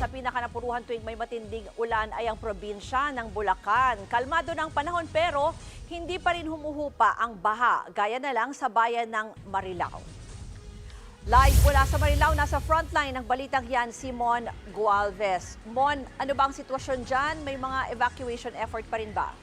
sa pinakanapuruhan tuwing may matinding ulan ay ang probinsya ng Bulacan. Kalmado ng panahon pero hindi pa rin humuhupa ang baha, gaya na lang sa bayan ng Marilao. Live mula sa Marilao, nasa frontline ng balitang yan si Mon Gualvez. Mon, ano ba ang sitwasyon dyan? May mga evacuation effort pa rin ba?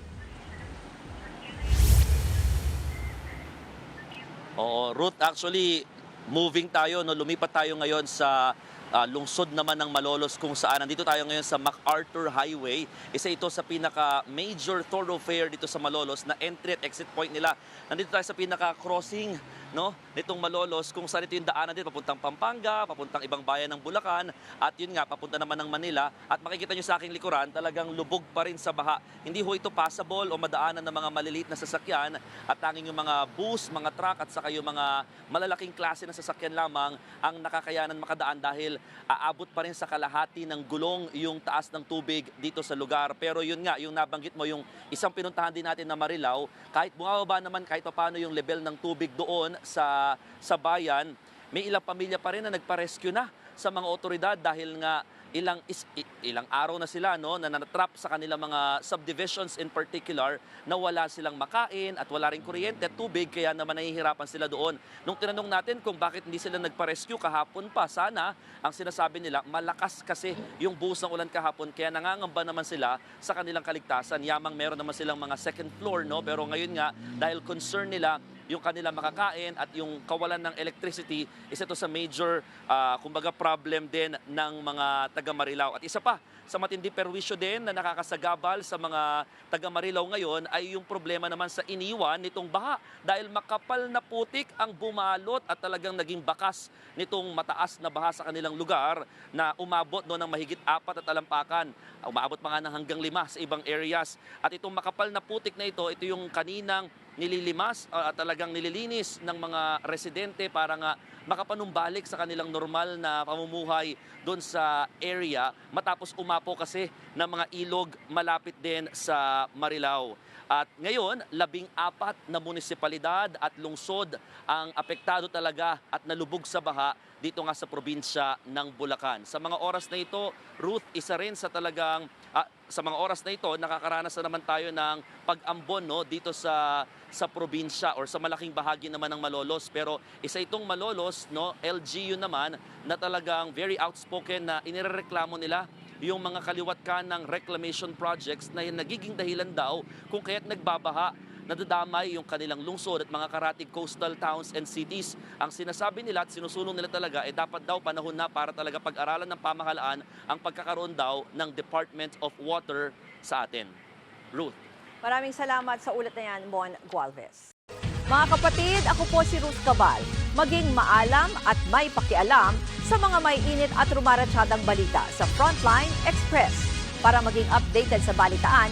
Oo, route actually moving tayo no lumipat tayo ngayon sa ah, lungsod naman ng Malolos kung saan nandito tayo ngayon sa MacArthur Highway. Isa ito sa pinaka major thoroughfare dito sa Malolos na entry at exit point nila. Nandito tayo sa pinaka crossing no nitong Malolos kung saan ito yung daanan din papuntang Pampanga, papuntang ibang bayan ng Bulacan at yun nga papunta naman ng Manila at makikita nyo sa aking likuran talagang lubog pa rin sa baha. Hindi ho ito passable o madaanan ng mga maliliit na sasakyan at tanging yung mga bus, mga truck at saka yung mga malalaking klase ng sasakyan lamang ang nakakayanan makadaan dahil aabot pa rin sa kalahati ng gulong yung taas ng tubig dito sa lugar. Pero yun nga, yung nabanggit mo, yung isang pinuntahan din natin na Marilao, kahit bumababa naman kahit paano yung level ng tubig doon sa, sa bayan, may ilang pamilya pa rin na nagpa-rescue na sa mga otoridad dahil nga ilang is, ilang araw na sila no na natrap sa kanilang mga subdivisions in particular na wala silang makain at wala ring kuryente at tubig kaya naman nahihirapan sila doon. Nung tinanong natin kung bakit hindi sila nagpa-rescue kahapon pa, sana ang sinasabi nila malakas kasi yung buhos ng ulan kahapon kaya nangangamba naman sila sa kanilang kaligtasan. Yamang meron naman silang mga second floor no pero ngayon nga dahil concern nila yung kanila makakain at yung kawalan ng electricity, isa to sa major, ah, kumbaga problem din ng mga taga Marilao. At isa pa, sa matindi perwisyo din na nakakasagabal sa mga taga Marilao ngayon ay yung problema naman sa iniwan nitong baha. Dahil makapal na putik ang bumalot at talagang naging bakas nitong mataas na baha sa kanilang lugar na umabot no ng mahigit apat at alampakan. Umabot pa nga ng hanggang lima sa ibang areas. At itong makapal na putik na ito, ito yung kaninang nililimas uh, talagang nililinis ng mga residente para nga makapanumbalik sa kanilang normal na pamumuhay doon sa area matapos umapo kasi ng mga ilog malapit din sa Marilao. At ngayon, labing apat na munisipalidad at lungsod ang apektado talaga at nalubog sa baha dito nga sa probinsya ng Bulacan. Sa mga oras na ito, Ruth, isa rin sa talagang ah, sa mga oras na ito, nakakaranas na naman tayo ng pag-ambon no, dito sa sa probinsya or sa malaking bahagi naman ng Malolos. Pero isa itong Malolos, no, LGU naman, na talagang very outspoken na inireklamo nila yung mga kaliwat ka ng reclamation projects na nagiging dahilan daw kung kaya't nagbabaha nadadamay yung kanilang lungsod at mga karatig coastal towns and cities. Ang sinasabi nila at sinusulong nila talaga ay dapat daw panahon na para talaga pag-aralan ng pamahalaan ang pagkakaroon daw ng Department of Water sa atin. Ruth. Maraming salamat sa ulat na yan, Mon Gualvez. Mga kapatid, ako po si Ruth Cabal. Maging maalam at may pakialam sa mga may init at rumaratsyadang balita sa Frontline Express. Para maging updated sa balitaan,